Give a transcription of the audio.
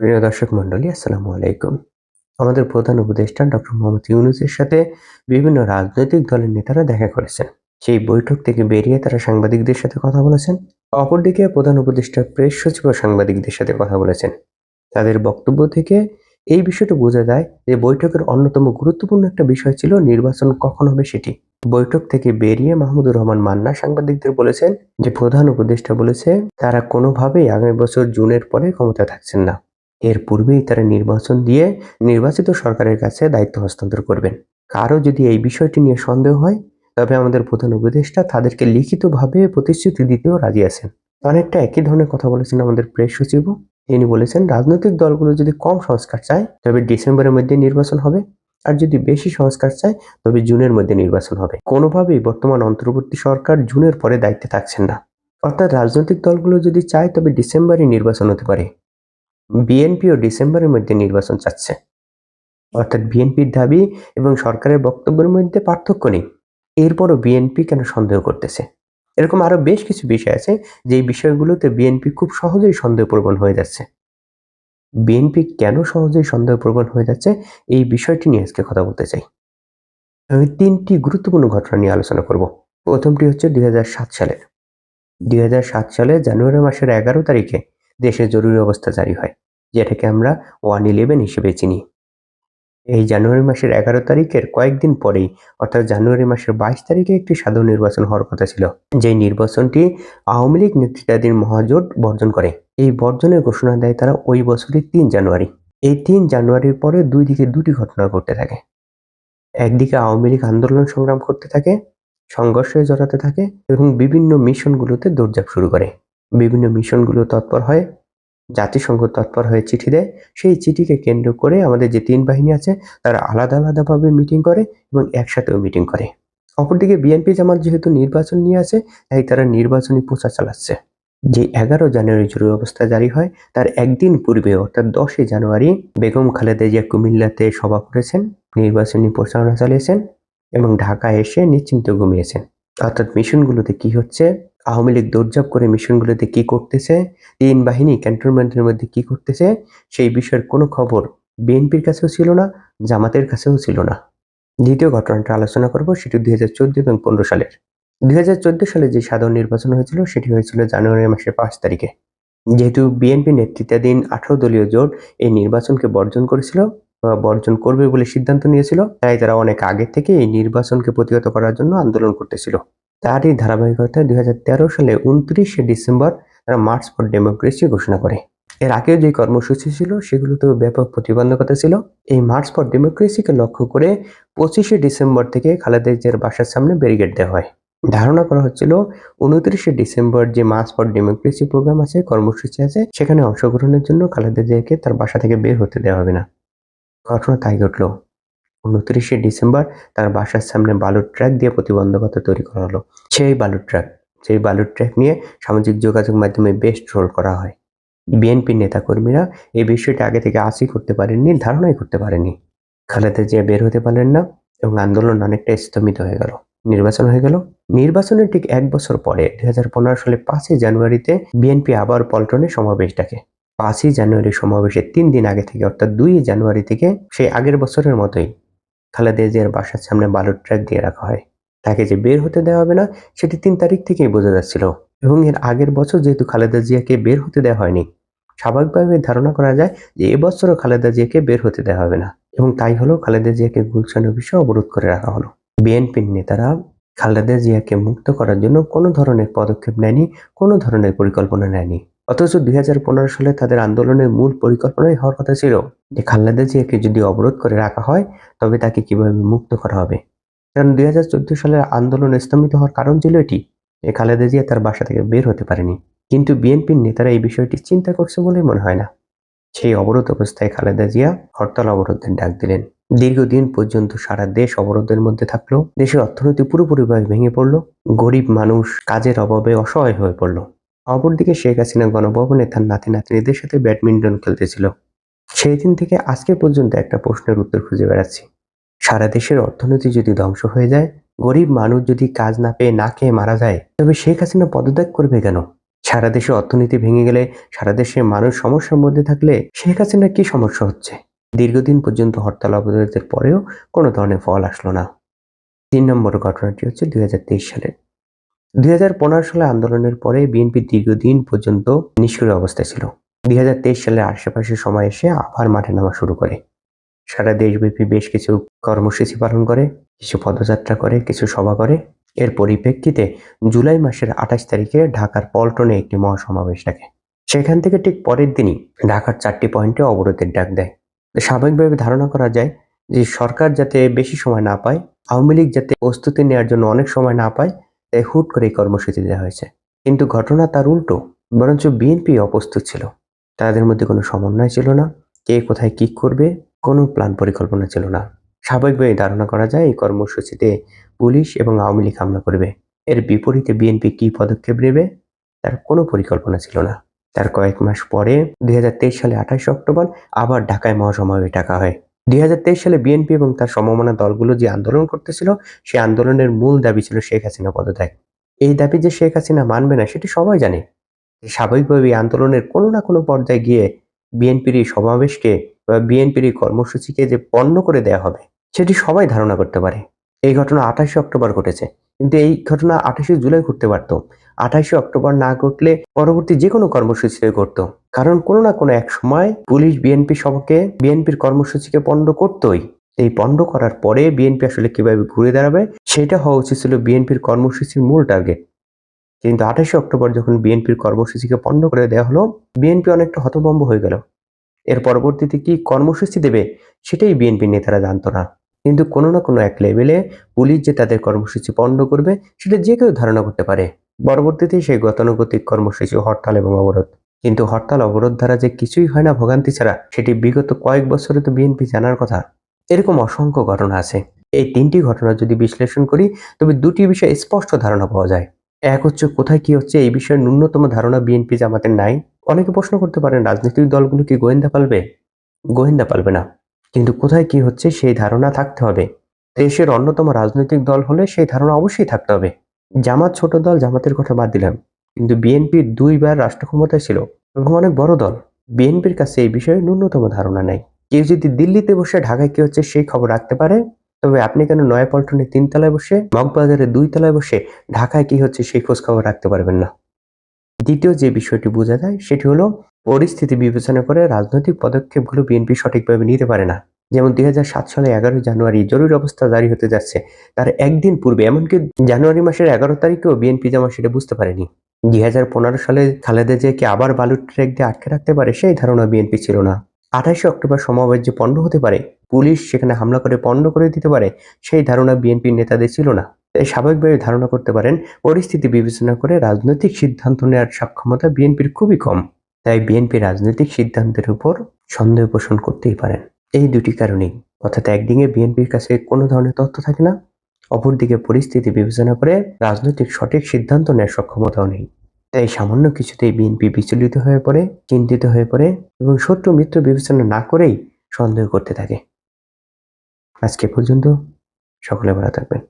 প্রিয় দর্শক মন্ডলী আসসালামু আলাইকুম। আমাদের প্রধান উপদেষ্টা ডক্টর মোহাম্মদ ইউনুসের সাথে বিভিন্ন রাজনৈতিক দলের নেতারা দেখা করেছেন। সেই বৈঠক থেকে বেরিয়ে তারা সাংবাদিকদের সাথে কথা বলেছেন। অপরদিকে প্রধান উপদেষ্টা প্রেস সচিব সাংবাদিকদের সাথে কথা বলেছেন। তাদের বক্তব্য থেকে এই বিষয়টা বোঝা যায় যে বৈঠকের অন্যতম গুরুত্বপূর্ণ একটা বিষয় ছিল নির্বাচন কখন হবে সেটি। বৈঠক থেকে বেরিয়ে মাহমুদুর রহমান মান্না সাংবাদিকদের বলেছেন যে প্রধান উপদেষ্টা বলেছে, তারা কোনোভাবেই আগামী বছর জুনের পরে ক্ষমতা থাকছেন না। এর পূর্বেই তারা নির্বাচন দিয়ে নির্বাচিত সরকারের কাছে দায়িত্ব হস্তান্তর করবেন। কারও যদি এই বিষয়টি নিয়ে সন্দেহ হয়, তবে আমাদের প্রধান উপদেষ্টা তাদেরকে লিখিতভাবে প্রতিশ্রুতি দিতেও রাজি আছেন। অনেকটা একই ধরনের কথা বলেছেন আমাদের প্রেস সচিবও তিনি বলেছেন, রাজনৈতিক দলগুলো যদি কম সংস্কার চায়, তবে ডিসেম্বরের মধ্যে নির্বাচন হবে। আর যদি বেশি সংস্কার চায়, তবে জুনের মধ্যে নির্বাচন হবে। কোনোভাবেই বর্তমান অন্তর্বর্তী সরকার জুনের পরে দায়িত্বে থাকছেন না। অর্থাৎ রাজনৈতিক দলগুলো যদি চায়, তবে ডিসেম্বরে নির্বাচন হতে পারে। বিএনপিও ডিসেম্বরের মধ্যে নির্বাচন চাচ্ছে। অর্থাৎ বিএনপির দাবি এবং সরকারের বক্তব্যের মধ্যে পার্থক্য নেই। এরপরও বিএনপি কেন সন্দেহ করতেছে? এরকম আরও বেশ কিছু বিষয় আছে যে বিষয়গুলোতে বিএনপি খুব সহজেই সন্দেহপ্রবণ হয়ে যাচ্ছে। বিএনপি কেন সহজেই সন্দেহপ্রবণ হয়ে যাচ্ছে, এই বিষয়টি নিয়ে আজকে কথা বলতে চাই। আমি তিনটি গুরুত্বপূর্ণ ঘটনা নিয়ে আলোচনা করব। প্রথমটি হচ্ছে দুই সালের। দুই সালে জানুয়ারি মাসের এগারো তারিখে দেশে জরুরি অবস্থা জারি হয়, যেটাকে আমরা ওয়ান ইলেভেন হিসেবে চিনি। এই জানুয়ারি মাসের এগারো তারিখের কয়েকদিন পরেই, অর্থাৎ জানুয়ারি মাসের বাইশ তারিখে একটি সাধারণ নির্বাচন হওয়ার কথা ছিল যে নির্বাচনটি আওয়ামী লীগ নেতৃত্বাধীন মহাজোট বর্জন করে। এই বর্জনের ঘোষণা দেয় তারা ওই বছরের তিন জানুয়ারি। এই তিন জানুয়ারির পরে দুই দিকে দুটি ঘটনা ঘটতে থাকে। একদিকে আওয়ামী লীগ আন্দোলন সংগ্রাম করতে থাকে, সংঘর্ষে জড়াতে থাকে এবং বিভিন্ন মিশনগুলোতে দৌড়ঝাঁপ শুরু করে। বিভিন্ন মিশনগুলো তৎপর হয়, জাতিসংঘ তৎপর হয়ে চিঠি দেয়। সেই চিঠিকে কেন্দ্র করে আমাদের যে তিন বাহিনী আছে, তারা আলাদা আলাদাভাবে মিটিং করে এবং একসাথেও মিটিং করে। অপরদিকে বিএনপি জামাত যেহেতু নির্বাচন নিয়ে আছে, তাই তারা নির্বাচনী প্রচার চালাচ্ছে। যে এগারো জানুয়ারি জরুরি অবস্থা জারি হয়, তার একদিন পূর্বে, অর্থাৎ দশই জানুয়ারি, বেগম খালেদা জিয়া কুমিল্লাতে সভা করেছেন, নির্বাচনী প্রচারণা চালিয়েছেন এবং ঢাকা এসে নিশ্চিন্ত ঘুমিয়েছেন। অর্থাৎ মিশনগুলোতে কি হচ্ছে আওয়ামী লীগ দৌড়ঝাঁপ করে মিশনগুলোতে কি করতেছে? তিন বাহিনী ক্যান্টনমেন্টের মধ্যে কি করতেছে? সেই বিষয়ের কোনো খবর বিএনপির কাছেও ছিল না, জামাতের কাছেও ছিল না। দ্বিতীয় ঘটনাটা আলোচনা করব, সেটি দুই হাজার চোদ্দ এবং পনেরো সালের। দুই হাজার চোদ্দ সালে যে সাধারণ নির্বাচন হয়েছিল, সেটি হয়েছিল জানুয়ারি মাসের পাঁচ তারিখে। যেহেতু বিএনপি নেতৃত্বাধীন আঠারো দলীয় জোট এই নির্বাচনকে বর্জন করেছিল বর্জন করবে বলে সিদ্ধান্ত নিয়েছিল, তাই তারা অনেক আগে থেকে এই নির্বাচনকে প্রতিহত করার জন্য আন্দোলন করতেছিল। তারই ধারাবাহিকতায় দুই সালে উনত্রিশে ডিসেম্বর তারা মার্চ ফর ডেমোক্রেসি ঘোষণা করে। এর আগেও যে কর্মসূচি ছিল, সেগুলোতেও ব্যাপক প্রতিবন্ধকতা ছিল। এই মার্চ ফর ডেমোক্রেসিকে লক্ষ্য করে পঁচিশে ডিসেম্বর থেকে খালেদা জিয়ার বাসার সামনে ব্যারিকেড দেওয়া হয়। ধারণা করা হচ্ছিল উনত্রিশে ডিসেম্বর যে মার্চ ফর ডেমোক্রেসি প্রোগ্রাম আছে, কর্মসূচি আছে, সেখানে অংশগ্রহণের জন্য খালেদা জিয়াকে তার বাসা থেকে বের হতে দেওয়া হবে না। ঘটনা তাই ঘটলো। উনত্রিশে ডিসেম্বর তার বাসার সামনে বালুর ট্র্যাক দিয়ে প্রতিবন্ধকতা তৈরি করা হলো। সেই বালুর ট্র্যাক সেই বালুর ট্র্যাক নিয়ে সামাজিক যোগাযোগ মাধ্যমে বেশ ট্রোল করা হয়। বিএনপি নেতাকর্মীরা এই বিষয়টা আগে থেকে আসি করতে পারেননি, ধারণাই করতে পারেনি খালেদা জিয়া বের হতে পারলেন না এবং আন্দোলন অনেকটা স্থমিত হয়ে গেল। নির্বাচন হয়ে গেল। নির্বাচনের ঠিক এক বছর পরে দুই হাজার পনেরো সালে পাঁচই জানুয়ারিতে বিএনপি আবার পল্টনে সমাবেশ ডাকে পাঁচই জানুয়ারি সমাবেশের তিন দিন আগে থেকে, অর্থাৎ দুই জানুয়ারি থেকে, সেই আগের বছরের মতোই খালেদা জিয়ার বাসার সামনে বালুর ট্র্যাক দিয়ে রাখা হয়। তাকে যে বের হতে দেওয়া হবে না, সেটি তিন তারিখ থেকেই বোঝা যাচ্ছিল। এবং এর আগের বছর যেহেতু খালেদা জিয়াকে বের হতে দেওয়া হয়নি, স্বাভাবিকভাবে ধারণা করা যায় যে এবছরও খালেদা জিয়াকে বের হতে দেওয়া হবে না। এবং তাই হলো খালেদা জিয়াকে গুলশান অফিসে অবরোধ করে রাখা হলো। বিএনপির নেতারা খালেদা জিয়াকে মুক্ত করার জন্য কোনো ধরনের পদক্ষেপ নেয়নি, কোনো ধরনের পরিকল্পনা নেয়নি। অথচ দুই হাজার পনেরো সালে তাদের আন্দোলনের মূল পরিকল্পনাই হওয়ার কথা ছিল যে খালেদা জিয়াকে যদি অবরোধ করে রাখা হয়, তবে তাকে কীভাবে মুক্ত করা হবে? কারণ দুই হাজার চোদ্দ সালের আন্দোলন স্থমিত হওয়ার কারণ ছিল এটি, যে খালেদা জিয়া তার বাসা থেকে বের হতে পারেনি। কিন্তু বিএনপির নেতারা এই বিষয়টি চিন্তা করছে বলে মনে হয় না। সেই অবরোধ অবস্থায় খালেদা জিয়া হরতাল অবরোধের ডাক দিলেন। দীর্ঘদিন পর্যন্ত সারা দেশ অবরোধের মধ্যে থাকল। দেশের অর্থনীতি পুরোপুরিভাবে ভেঙে পড়ল। গরিব মানুষ কাজের অভাবে অসহায় হয়ে পড়ল। অপরদিকে শেখ হাসিনা গণভবনে তার নাতি নাতনিদের সাথে ব্যাডমিন্টন খেলতেছিল। সেই দিন থেকে আজকে পর্যন্ত একটা প্রশ্নের উত্তর খুঁজে বেড়াচ্ছি। সারা দেশের অর্থনীতি যদি ধ্বংস হয়ে যায়, গরিব মানুষ যদি কাজ না পেয়ে না খেয়ে মারা যায়, তবে শেখ হাসিনা পদত্যাগ করবে কেন? সারা দেশে অর্থনীতি ভেঙে গেলে, সারা দেশে মানুষ সমস্যার মধ্যে থাকলে শেখ হাসিনার কি সমস্যা হচ্ছে? দীর্ঘদিন পর্যন্ত হরতাল অবরোধের পরেও কোনো ধরনের ফল আসলো না। তিন নম্বর ঘটনাটি হচ্ছে দুই সালে দুই হাজার পনেরো সালে আন্দোলনের পরে বিএনপি দীর্ঘদিন পর্যন্ত নিষ্ক্রিয় অবস্থায় ছিল। দুই হাজার তেইশ সালের আশেপাশের সময় এসে আবার মাঠে নামা শুরু করে। সারা দেশব্যাপী বেশ কিছু কর্মসূচি পালন করে, কিছু পদযাত্রা করে, কিছু সভা করে। এর পরিপ্রেক্ষিতে জুলাই মাসের আঠাশ তারিখে ঢাকার পল্টনে একটি মহাসমাবেশ ডাকে। সেখান থেকে ঠিক পরের দিনই ঢাকার চারটি পয়েন্টে অবরোধের ডাক দেয়। স্বাভাবিকভাবে ধারণা করা যায় যে সরকার যাতে বেশি সময় না পায়, আওয়ামী লীগ যাতে প্রস্তুতি নেওয়ার জন্য অনেক সময় না পায় তাই হুট করে এই কর্মসূচি দেওয়া হয়েছে। কিন্তু ঘটনা তার উল্টো, বরঞ্চ বিএনপি অপ্রস্তুত ছিল। তাদের মধ্যে কোনো সমন্বয় ছিল না, কে কোথায় কি করবে, কোনো প্ল্যান পরিকল্পনা ছিল না। স্বাভাবিকভাবে ধারণা করা যায়, এই কর্মসূচিতে পুলিশ এবং আওয়ামী লীগ হামলা করবে। এর বিপরীতে বিএনপি কি পদক্ষেপ নেবে, তার কোনো পরিকল্পনা ছিল না। তার কয়েক মাস পরে দু হাজার তেইশ সালে আঠাশে অক্টোবর, আবার ঢাকায় মহাসমাবেশ ডাকা হয়। দুই হাজার তেইশ সালে বিএনপি এবং তার সমমনা দলগুলো যে আন্দোলন করতেছিল, সেই আন্দোলনের মূল দাবি ছিল শেখ হাসিনা পদত্যাগ। এই দাবি যে শেখ হাসিনা মানবে না, সেটি সবাই জানে। স্বাভাবিকভাবে আন্দোলনের কোনো না কোনো পর্যায়ে গিয়ে বিএনপির সমাবেশকে বা বিএনপির কর্মসূচিকে যে পণ্য করে দেয়া হবে, সেটি সবাই ধারণা করতে পারে। এই ঘটনা আঠাশে অক্টোবর ঘটেছে। কিন্তু এই ঘটনা আঠাশে জুলাই ঘটতে পারত। আঠাশে অক্টোবর না ঘটলে পরবর্তী যে কোনো কর্মসূচিতে ঘটতো। কারণ কোনো না কোনো এক সময় পুলিশ, বিএনপি সবকে বিএনপির কর্মসূচিকে পণ্ড করতোই। এই পণ্ড করার পরে বিএনপি আসলে কীভাবে ঘুরে দাঁড়াবে, সেটা হওয়া উচিত ছিল বিএনপির কর্মসূচির মূল টার্গেট কিন্তু আঠাশে অক্টোবর যখন বিএনপির কর্মসূচিকে পণ্ড করে দেওয়া হলো, বিএনপি অনেকটা হতভম্ব হয়ে গেল। এর পরবর্তীতে কি কর্মসূচি দেবে, সেটাই বিএনপি নেতারা জানতো না। কিন্তু কোনো না কোনো এক লেভেলে পুলিশ যে তাদের কর্মসূচি পণ্ড করবে, সেটা যে কেউ ধারণা করতে পারে। পরবর্তীতে সেই গতানুগতিক কর্মসূচি হরতাল এবং অবরোধ। কিন্তু হরতাল, অবরোধ দ্বারা যে কিছুই হয় না ভোগান্তি ছাড়া, সেটি বিগত কয়েক বছরে তো বিএনপি জানার কথা। এরকম অসংখ্য ঘটনা আছে। এই তিনটি ঘটনা যদি বিশ্লেষণ করি, তবে দুটি বিষয়ে স্পষ্ট ধারণা পাওয়া যায়। এক হচ্ছে, কোথায় কি হচ্ছে এই বিষয়ে ন্যূনতম ধারণা বিএনপি জামাতের নাই? অনেকে প্রশ্ন করতে পারেন, রাজনৈতিক দলগুলো কি গোয়েন্দা পালবে? গোয়েন্দা পালবে না। কিন্তু কোথায় কি হচ্ছে সেই ধারণা থাকতে হবে। দেশের অন্যতম রাজনৈতিক দল হলে সেই ধারণা অবশ্যই থাকতে হবে। জামাত ছোট দল, জামাতের কথা বাদ দিলাম। কিন্তু বিএনপির দুইবার রাষ্ট্র ক্ষমতায় ছিল এবং অনেক বড় দল। বিএনপির কাছে এই বিষয়ে ন্যূনতম ধারণা নাই। কেউ যদি দিল্লিতে বসে, ঢাকায় কি হচ্ছে সেই খবর রাখতে পারে। তবে আপনি কেন নয়াপল্টনে তিনতলায় বসে, মগবাজারে দুই তলায় বসে, ঢাকায় কি হচ্ছে সেই খোঁজ খবর রাখতে পারবেন না? দ্বিতীয় যে বিষয়টি বোঝা যায়, সেটি হলো পরিস্থিতি বিবেচনা করে রাজনৈতিক পদক্ষেপগুলো বিএনপি সঠিকভাবে নিতে পারে না। যেমন দুই সাত সালে এগারোই জানুয়ারি জরুরি অবস্থা জারি হতে যাচ্ছে। তার একদিন পূর্বে, এমনকি জানুয়ারি মাসের এগারো তারিখেও বিএনপি জামা সেটা বুঝতে পারেনি। দুই হাজার পনেরো সালে খালেদা জিয়াকে আবার বালুর ট্রেক দিয়ে আটকে রাখতে পারে, সেই ধারণা বিএনপি ছিল না। আঠাশে অক্টোবর সমাবেশ যে পণ্ড হতে পারে। পুলিশ সেখানে হামলা করে পণ্ড করে দিতে পারে, সেই ধারণা বিএনপির নেতাদের ছিল না। তাই স্বাভাবিকভাবে ধারণা করতে পারেন, পরিস্থিতি বিবেচনা করে রাজনৈতিক সিদ্ধান্ত নেওয়ার সক্ষমতা বিএনপির খুবই কম। তাই বিএনপি রাজনৈতিক সিদ্ধান্তের উপর সন্দেহ পোষণ করতেই পারেন। এই দুটি কারণেই। অর্থাৎ একদিকে বিএনপির কাছে কোনো ধরনের তথ্য থাকে না, অপরদিকে পরিস্থিতি বিবেচনা করে রাজনৈতিক সঠিক সিদ্ধান্ত নেওয়ার সক্ষমতাও নেই। তাই সামান্য কিছুতেই বিএনপি বিচলিত হয়ে পড়ে, চিন্তিত হয়ে পড়ে এবং শত্রু মিত্র বিবেচনা না করেই সন্দেহ করতে থাকে। আজকে পর্যন্ত সকলে ভালো থাকবেন।